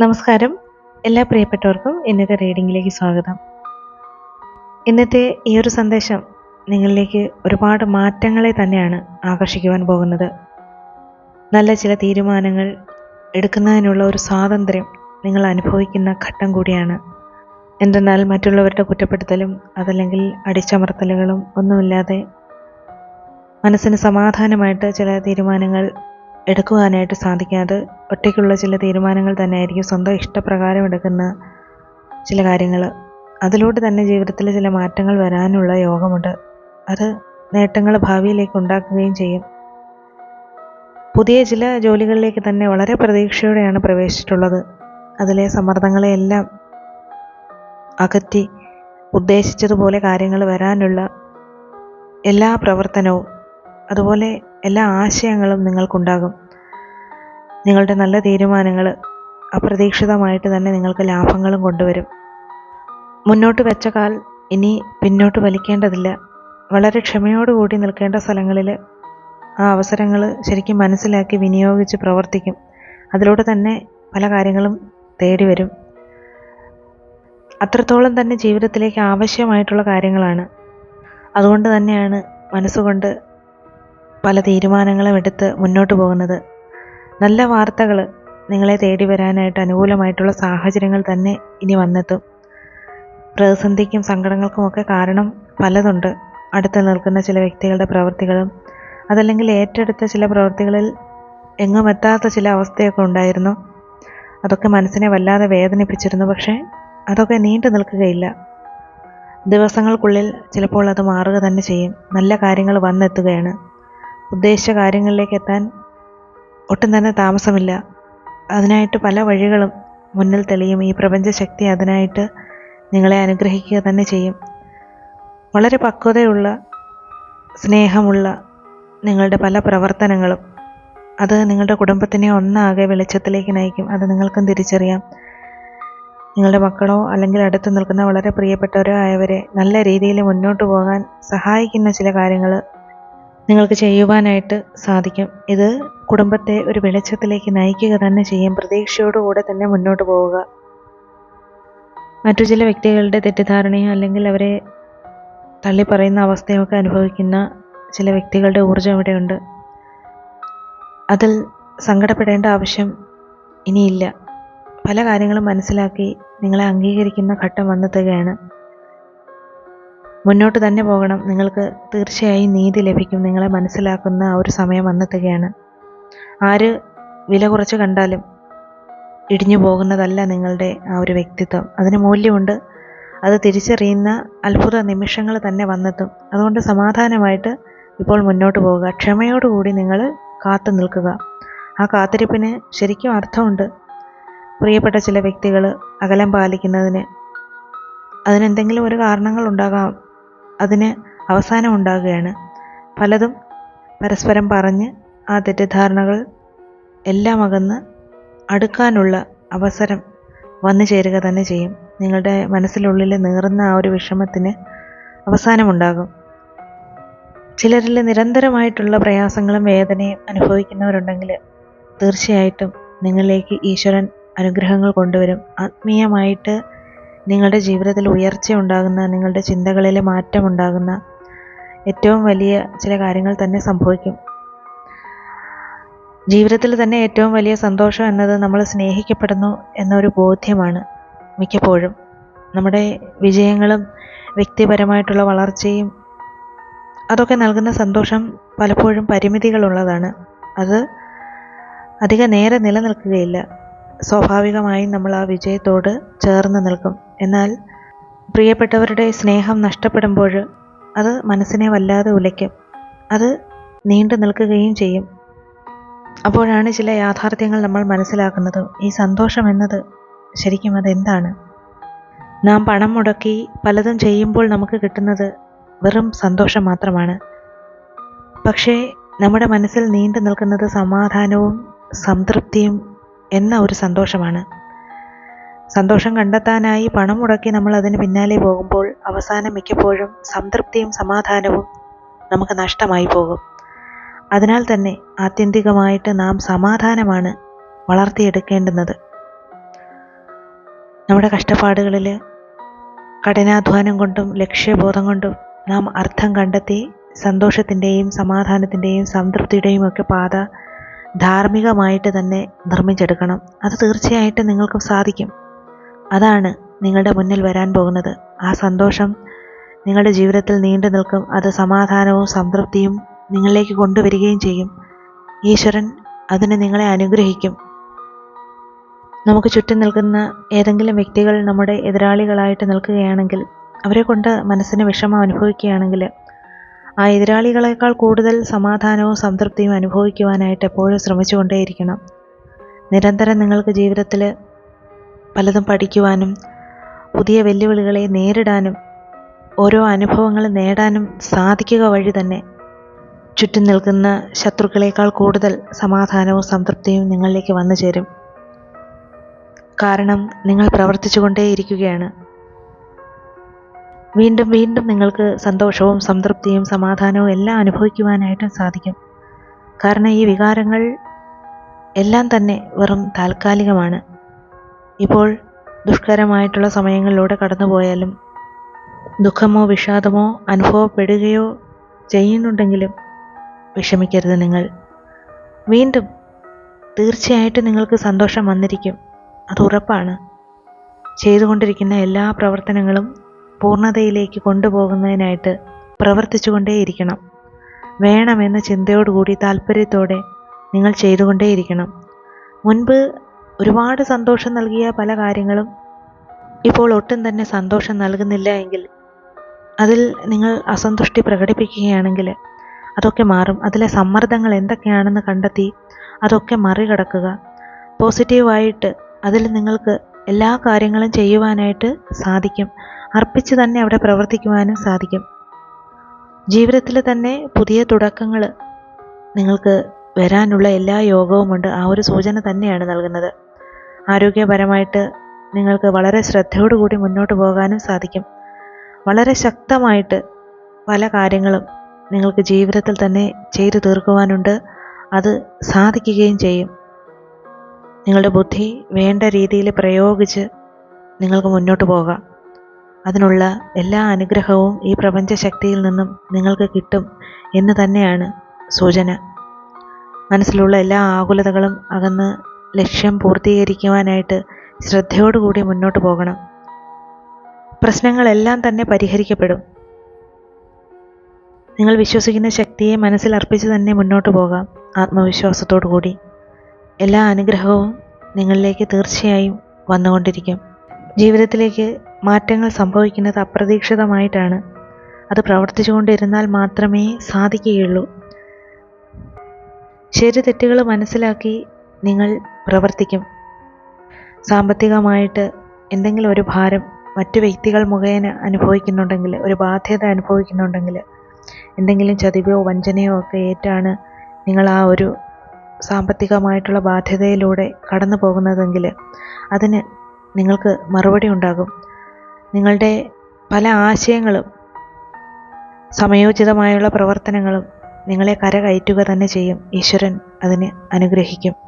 നമസ്കാരം. എല്ലാ പ്രിയപ്പെട്ടവർക്കും ഇന്നത്തെ റീഡിങ്ങിലേക്ക് സ്വാഗതം. ഇന്നത്തെ ഈ ഒരു സന്ദേശം നിങ്ങളിലേക്ക് ഒരുപാട് മാറ്റങ്ങളെ തന്നെയാണ് ആകർഷിക്കുവാൻ പോകുന്നത്. നല്ല ചില തീരുമാനങ്ങൾ എടുക്കുന്നതിനുള്ള ഒരു സ്വാതന്ത്ര്യം നിങ്ങൾ അനുഭവിക്കുന്ന ഘട്ടം കൂടിയാണ്. എന്തെന്നാൽ മറ്റുള്ളവരുടെ കുറ്റപ്പെടുത്തലും അതല്ലെങ്കിൽ അടിച്ചമർത്തലുകളും ഒന്നുമില്ലാതെ മനസ്സിന് സമാധാനമായിട്ട് ചില തീരുമാനങ്ങൾ എടുക്കുവാനായിട്ട് സാധിക്കാതെ ഒറ്റയ്ക്കുള്ള ചില തീരുമാനങ്ങൾ തന്നെ ആയിരിക്കും സ്വന്തം ഇഷ്ടപ്രകാരം എടുക്കുന്ന ചില കാര്യങ്ങൾ. അതിലൂടെ തന്നെ ജീവിതത്തിൽ ചില മാറ്റങ്ങൾ വരാനുള്ള യോഗമുണ്ട്. അത് നേട്ടങ്ങൾ ഭാവിയിലേക്ക് ഉണ്ടാക്കുകയും ചെയ്യും. പുതിയ ചില ജോലികളിലേക്ക് തന്നെ വളരെ പ്രതീക്ഷയോടെയാണ് പ്രവേശിച്ചിട്ടുള്ളത്. അതിലെ സമ്മർദ്ദങ്ങളെയെല്ലാം അകറ്റി ഉദ്ദേശിച്ചതുപോലെ കാര്യങ്ങൾ വരാനുള്ള എല്ലാ പ്രവർത്തനവും അതുപോലെ എല്ലാ ആശയങ്ങളും നിങ്ങൾക്കുണ്ടാകും. നിങ്ങളുടെ നല്ല തീരുമാനങ്ങൾ അപ്രതീക്ഷിതമായിട്ട് തന്നെ നിങ്ങൾക്ക് ലാഭങ്ങളും കൊണ്ടുവരും. മുന്നോട്ട് വെച്ച കാൽ ഇനി പിന്നോട്ട് വലിക്കേണ്ടതില്ല. വളരെ ക്ഷമയോടുകൂടി നിൽക്കേണ്ട സ്ഥലങ്ങളിൽ ആ അവസരങ്ങൾ ശരിക്കും മനസ്സിലാക്കി വിനിയോഗിച്ച് പ്രവർത്തിക്കും. അതിലൂടെ തന്നെ പല കാര്യങ്ങളും തേടി വരും. അത്രത്തോളം തന്നെ ജീവിതത്തിലേക്ക് ആവശ്യമായിട്ടുള്ള കാര്യങ്ങളാണ്. അതുകൊണ്ട് തന്നെയാണ് മനസ്സുകൊണ്ട് പല തീരുമാനങ്ങളും എടുത്ത് മുന്നോട്ട് പോകുന്നത്. നല്ല വാർത്തകൾ നിങ്ങളെ തേടി വരാനായിട്ട് അനുകൂലമായിട്ടുള്ള സാഹചര്യങ്ങൾ തന്നെ ഇനി വന്നെത്തും. പ്രതിസന്ധിക്കും സങ്കടങ്ങൾക്കുമൊക്കെ കാരണം പലതുണ്ട്. അടുത്ത് നിൽക്കുന്ന ചില വ്യക്തികളുടെ പ്രവൃത്തികളും അതല്ലെങ്കിൽ ഏറ്റെടുത്ത ചില പ്രവൃത്തികളിൽ എങ്ങും എത്താത്ത ചില അവസ്ഥയൊക്കെ ഉണ്ടായിരുന്നു. അതൊക്കെ മനസ്സിനെ വല്ലാതെ വേദനിപ്പിച്ചിരുന്നു പക്ഷേ അതൊക്കെ നീണ്ടു നിൽക്കുകയില്ല. ദിവസങ്ങൾക്കുള്ളിൽ ചിലപ്പോൾ അത് മാറുക തന്നെ ചെയ്യും. നല്ല കാര്യങ്ങൾ വന്നെത്തുകയാണ്. ഉദ്ദേശിച്ച കാര്യങ്ങളിലേക്ക് എത്താൻ ഒട്ടും തന്നെ താമസമില്ല. അതിനായിട്ട് പല വഴികളും മുന്നിൽ തെളിയും. ഈ പ്രപഞ്ചശക്തി അതിനായിട്ട് നിങ്ങളെ അനുഗ്രഹിക്കുക തന്നെ ചെയ്യും. വളരെ പക്വതയുള്ള സ്നേഹമുള്ള നിങ്ങളുടെ പല പ്രവർത്തനങ്ങളും അത് നിങ്ങളുടെ കുടുംബത്തിനെ ഒന്നാകെ വെളിച്ചത്തിലേക്ക് നയിക്കും. അത് നിങ്ങൾക്കും തിരിച്ചറിയാം. നിങ്ങളുടെ മക്കളോ അല്ലെങ്കിൽ അടുത്ത് നിൽക്കുന്ന വളരെ പ്രിയപ്പെട്ടവരോ ആയവരെ നല്ല രീതിയിൽ മുന്നോട്ട് പോകാൻ സഹായിക്കുന്ന ചില കാര്യങ്ങൾ നിങ്ങൾക്ക് ചെയ്യുവാനായിട്ട് സാധിക്കും. ഇത് കുടുംബത്തെ ഒരു വെളിച്ചത്തിലേക്ക് നയിക്കുക തന്നെ ചെയ്യും. പ്രതീക്ഷയോടുകൂടെ തന്നെ മുന്നോട്ട് പോവുക. മറ്റു ചില വ്യക്തികളുടെ തെറ്റിദ്ധാരണയോ അല്ലെങ്കിൽ അവരെ തള്ളി പറയുന്ന അവസ്ഥയൊക്കെ അനുഭവിക്കുന്ന ചില വ്യക്തികളുടെ ഊർജം ഇവിടെയുണ്ട് അതിൽ സങ്കടപ്പെടേണ്ട ആവശ്യം ഇനിയില്ല. പല കാര്യങ്ങളും മനസ്സിലാക്കി നിങ്ങളെ അംഗീകരിക്കുന്ന ഘട്ടം വന്നെത്തുകയാണ്. മുന്നോട്ട് തന്നെ പോകണം. നിങ്ങൾക്ക് തീർച്ചയായും നീതി ലഭിക്കും. നിങ്ങളെ മനസ്സിലാക്കുന്ന ആ ഒരു സമയം വന്നെത്തുകയാണ്. ആര് വില കുറച്ച് കണ്ടാലും ഇടിഞ്ഞു പോകുന്നതല്ല നിങ്ങളുടെ ആ ഒരു വ്യക്തിത്വം. അതിന് മൂല്യമുണ്ട്. അത് തിരിച്ചറിയുന്ന അത്ഭുത നിമിഷങ്ങൾ തന്നെ വന്നെത്തും. അതുകൊണ്ട് സമാധാനമായിട്ട് ഇപ്പോൾ മുന്നോട്ട് പോവുക. ക്ഷമയോടുകൂടി നിങ്ങൾ കാത്തു നിൽക്കുക. ആ കാത്തിരിപ്പിന് ശരിക്കും അർത്ഥമുണ്ട്. പ്രിയപ്പെട്ട ചില വ്യക്തികൾ അകലം പാലിക്കുന്നതിന് അതിനെന്തെങ്കിലും ഒരു കാരണങ്ങൾ ഉണ്ടാകാം അതിന് അവസാനം ഉണ്ടാകുകയാണ് പലതും പരസ്പരം പറഞ്ഞ് ആ തെറ്റിദ്ധാരണകൾ എല്ലാം അകന്ന് അടുക്കാനുള്ള അവസരം വന്നു ചേരുക തന്നെ ചെയ്യും. നിങ്ങളുടെ മനസ്സിലുള്ളിൽ നീറുന്ന ആ ഒരു വിഷമത്തിന് അവസാനമുണ്ടാകും. ചിലരിൽ നിരന്തരമായിട്ടുള്ള പ്രയാസങ്ങളും വേദനയും അനുഭവിക്കുന്നവരുണ്ടെങ്കിൽ തീർച്ചയായിട്ടും നിങ്ങളിലേക്ക് ഈശ്വരൻ അനുഗ്രഹങ്ങൾ കൊണ്ടുവരും. ആത്മീയമായിട്ട് നിങ്ങളുടെ ജീവിതത്തിൽ ഉയർച്ച ഉണ്ടാകുന്ന നിങ്ങളുടെ ചിന്തകളിൽ മാറ്റമുണ്ടാകുന്ന ഏറ്റവും വലിയ ചില കാര്യങ്ങൾ തന്നെ സംഭവിക്കും. ജീവിതത്തിൽ തന്നെ ഏറ്റവും വലിയ സന്തോഷം എന്നത് നമ്മൾ സ്നേഹിക്കപ്പെടുന്നു എന്നൊരു ബോധ്യമാണ് മിക്കപ്പോഴും. നമ്മുടെ വിജയങ്ങളും വ്യക്തിപരമായിട്ടുള്ള വളർച്ചയും അതൊക്കെ നൽകുന്ന സന്തോഷം പലപ്പോഴും പരിമിതികളുള്ളതാണ്. അത് അധിക നേരെ നിലനിൽക്കുകയില്ല. സ്വാഭാവികമായും നമ്മൾ ആ വിജയത്തോട് ചേർന്ന് നിൽക്കും. എന്നാൽ പ്രിയപ്പെട്ടവരുടെ സ്നേഹം നഷ്ടപ്പെടുമ്പോൾ അത് മനസ്സിനെ വല്ലാതെ ഉലയ്ക്കും. അത് നീണ്ടു നിൽക്കുകയും ചെയ്യും. അപ്പോഴാണ് ചില യാഥാർത്ഥ്യങ്ങൾ നമ്മൾ മനസ്സിലാക്കുന്നത്. ഈ സന്തോഷം എന്നത് ശരിക്കും അതെന്താണ്? നാം പണം മുടക്കി പലതും ചെയ്യുമ്പോൾ നമുക്ക് കിട്ടുന്നത് വെറും സന്തോഷം മാത്രമാണ്. പക്ഷേ നമ്മുടെ മനസ്സിൽ നീണ്ടു നിൽക്കുന്നത് സമാധാനവും സംതൃപ്തിയും എന്ന ഒരു സന്തോഷമാണ്. സന്തോഷം കണ്ടെത്താനായി പണം മുടക്കി നമ്മൾ അതിന് പിന്നാലെ പോകുമ്പോൾ അവസാനം മിക്കപ്പോഴും സംതൃപ്തിയും സമാധാനവും നമുക്ക് നഷ്ടമായി പോകും. അതിനാൽ തന്നെ ആത്യന്തികമായിട്ട് നാം സമാധാനമാണ് വളർത്തിയെടുക്കേണ്ടുന്നത്. നമ്മുടെ കഷ്ടപ്പാടുകളിൽ കഠിനാധ്വാനം കൊണ്ടും ലക്ഷ്യബോധം കൊണ്ടും നാം അർത്ഥം കണ്ടെത്തി സന്തോഷത്തിന്റെയും സമാധാനത്തിന്റെയും സംതൃപ്തിയുടെയും ഒക്കെ പാത ധാർമ്മികമായിട്ട് തന്നെ നിർമ്മിച്ചെടുക്കണം. അത് തീർച്ചയായിട്ടും നിങ്ങൾക്കും സാധിക്കും. അതാണ് നിങ്ങളുടെ മുന്നിൽ വരാൻ പോകുന്നത്. ആ സന്തോഷം നിങ്ങളുടെ ജീവിതത്തിൽ നീണ്ടു നിൽക്കും. അത് സമാധാനവും സംതൃപ്തിയും നിങ്ങളിലേക്ക് കൊണ്ടുവരികയും ചെയ്യും. ഈശ്വരൻ അതിന് നിങ്ങളെ അനുഗ്രഹിക്കും. നമുക്ക് ചുറ്റും നിൽക്കുന്ന ഏതെങ്കിലും വ്യക്തികൾ നമ്മുടെ എതിരാളികളായിട്ട് നിൽക്കുകയാണെങ്കിൽ അവരെ കൊണ്ട് മനസ്സിന് വിഷമം അനുഭവിക്കുകയാണെങ്കിൽ ആ എതിരാളികളെക്കാൾ കൂടുതൽ സമാധാനവും സംതൃപ്തിയും അനുഭവിക്കുവാനായിട്ട് എപ്പോഴും ശ്രമിച്ചുകൊണ്ടേയിരിക്കണം. നിരന്തരം നിങ്ങൾക്ക് ജീവിതത്തിൽ പലതും പഠിക്കുവാനും പുതിയ വെല്ലുവിളികളെ നേരിടാനും ഓരോ അനുഭവങ്ങൾ നേടാനും സാധിക്കുക വഴി തന്നെ. ചുറ്റും നിൽക്കുന്ന ശത്രുക്കളേക്കാൾ കൂടുതൽ സമാധാനവും സംതൃപ്തിയും നിങ്ങളിലേക്ക് വന്നു ചേരും. കാരണം നിങ്ങൾ പ്രവർത്തിച്ചു കൊണ്ടേയിരിക്കുകയാണ് വീണ്ടും വീണ്ടും നിങ്ങൾക്ക് സന്തോഷവും സംതൃപ്തിയും സമാധാനവും എല്ലാം അനുഭവിക്കുവാനായിട്ടും സാധിക്കും. കാരണം ഈ വികാരങ്ങൾ എല്ലാം തന്നെ വെറും താൽക്കാലികമാണ്. ഇപ്പോൾ ദുഷ്കരമായിട്ടുള്ള സമയങ്ങളിലൂടെ കടന്നുപോയാലും ദുഃഖമോ വിഷാദമോ അനുഭവപ്പെടുകയോ ചെയ്യുന്നുണ്ടെങ്കിലും വിഷമിക്കരുത് നിങ്ങൾ. വീണ്ടും തീർച്ചയായിട്ടും നിങ്ങൾക്ക് സന്തോഷം വന്നിരിക്കും. അത് ഉറപ്പാണ്. ചെയ്തുകൊണ്ടിരിക്കുന്ന എല്ലാ പ്രവർത്തനങ്ങളും പൂർണതയിലേക്ക് കൊണ്ടുപോകുന്നതിനായിട്ട് പ്രവർത്തിച്ചുകൊണ്ടേയിരിക്കണം. വേണമെന്ന ചിന്തയോടുകൂടി താല്പര്യത്തോടെ നിങ്ങൾ ചെയ്തുകൊണ്ടേയിരിക്കണം. മുൻപ് ഒരുപാട് സന്തോഷം നൽകിയ പല കാര്യങ്ങളും ഇപ്പോൾ ഒട്ടും തന്നെ സന്തോഷം നൽകുന്നില്ല എങ്കിൽ അതിൽ നിങ്ങൾ അസന്തുഷ്ടി പ്രകടിപ്പിക്കുകയാണെങ്കിൽ അതൊക്കെ മാറും. അതിലെ സമ്മർദ്ദങ്ങൾ എന്തൊക്കെയാണെന്ന് കണ്ടെത്തി അതൊക്കെ മറികടക്കുക. പോസിറ്റീവായിട്ട് അതിൽ നിങ്ങൾക്ക് എല്ലാ കാര്യങ്ങളും ചെയ്യുവാനായിട്ട് സാധിക്കും. അർപ്പിച്ച് തന്നെ അവിടെ പ്രവർത്തിക്കുവാനും സാധിക്കും. ജീവിതത്തിൽ തന്നെ പുതിയ തുടക്കങ്ങൾ നിങ്ങൾക്ക് വരാനുള്ള എല്ലാ യോഗവുമുണ്ട്. ആ ഒരു സൂചന തന്നെയാണ് നൽകുന്നത്. ആരോഗ്യപരമായിട്ട് നിങ്ങൾക്ക് വളരെ ശ്രദ്ധയോടുകൂടി മുന്നോട്ട് പോകാനും സാധിക്കും. വളരെ ശക്തമായിട്ട് പല കാര്യങ്ങളും നിങ്ങൾക്ക് ജീവിതത്തിൽ തന്നെ ചെയ്തു തീർക്കുവാനുണ്ട്. അത് സാധിക്കുകയും ചെയ്യും. നിങ്ങളുടെ ബുദ്ധി വേണ്ട രീതിയിൽ പ്രയോഗിച്ച് നിങ്ങൾക്ക് മുന്നോട്ട് പോകാം. അതിനുള്ള എല്ലാ അനുഗ്രഹവും ഈ പ്രപഞ്ച ശക്തിയിൽ നിന്നും നിങ്ങൾക്ക് കിട്ടും എന്ന് തന്നെയാണ് സൂചന. മനസ്സിലുള്ള എല്ലാ ആകുലതകളും അകന്ന് ലക്ഷ്യം പൂർത്തീകരിക്കുവാനായിട്ട് ശ്രദ്ധയോടുകൂടി മുന്നോട്ട് പോകണം. പ്രശ്നങ്ങളെല്ലാം തന്നെ പരിഹരിക്കപ്പെടും. നിങ്ങൾ വിശ്വസിക്കുന്ന ശക്തിയെ മനസ്സിൽ അർപ്പിച്ച് തന്നെ മുന്നോട്ട് പോകാം ആത്മവിശ്വാസത്തോടു കൂടി എല്ലാ അനുഗ്രഹവും നിങ്ങളിലേക്ക് തീർച്ചയായും വന്നുകൊണ്ടിരിക്കും. ജീവിതത്തിലേക്ക് മാറ്റങ്ങൾ സംഭവിക്കുന്നത് അപ്രതീക്ഷിതമായിട്ടാണ്. അത് പ്രവർത്തിച്ചുകൊണ്ടിരുന്നാൽ മാത്രമേ സാധിക്കുകയുള്ളൂ. ശരി തെറ്റുകൾ മനസ്സിലാക്കി നിങ്ങൾ പ്രവർത്തിക്കും. സാമ്പത്തികമായിട്ട് എന്തെങ്കിലും ഒരു ഭാരം മറ്റു വ്യക്തികൾ മുഖേന അനുഭവിക്കുന്നുണ്ടെങ്കിൽ ഒരു ബാധ്യത അനുഭവിക്കുന്നുണ്ടെങ്കിൽ എന്തെങ്കിലും ചതിവോ വഞ്ചനയോ ഒക്കെ ഏറ്റാണ് നിങ്ങൾ ആ ഒരു സാമ്പത്തികമായിട്ടുള്ള ബാധ്യതയിലൂടെ കടന്നു പോകുന്നതെങ്കിൽ അതിന് നിങ്ങൾക്ക് മറുപടി ഉണ്ടാകും. നിങ്ങളുടെ പല ആശയങ്ങളും സമയോചിതമായുള്ള പ്രവർത്തനങ്ങളും നിങ്ങളെ കരകയറ്റുക തന്നെ ചെയ്യും. ഈശ്വരൻ അതിന് അനുഗ്രഹിക്കും.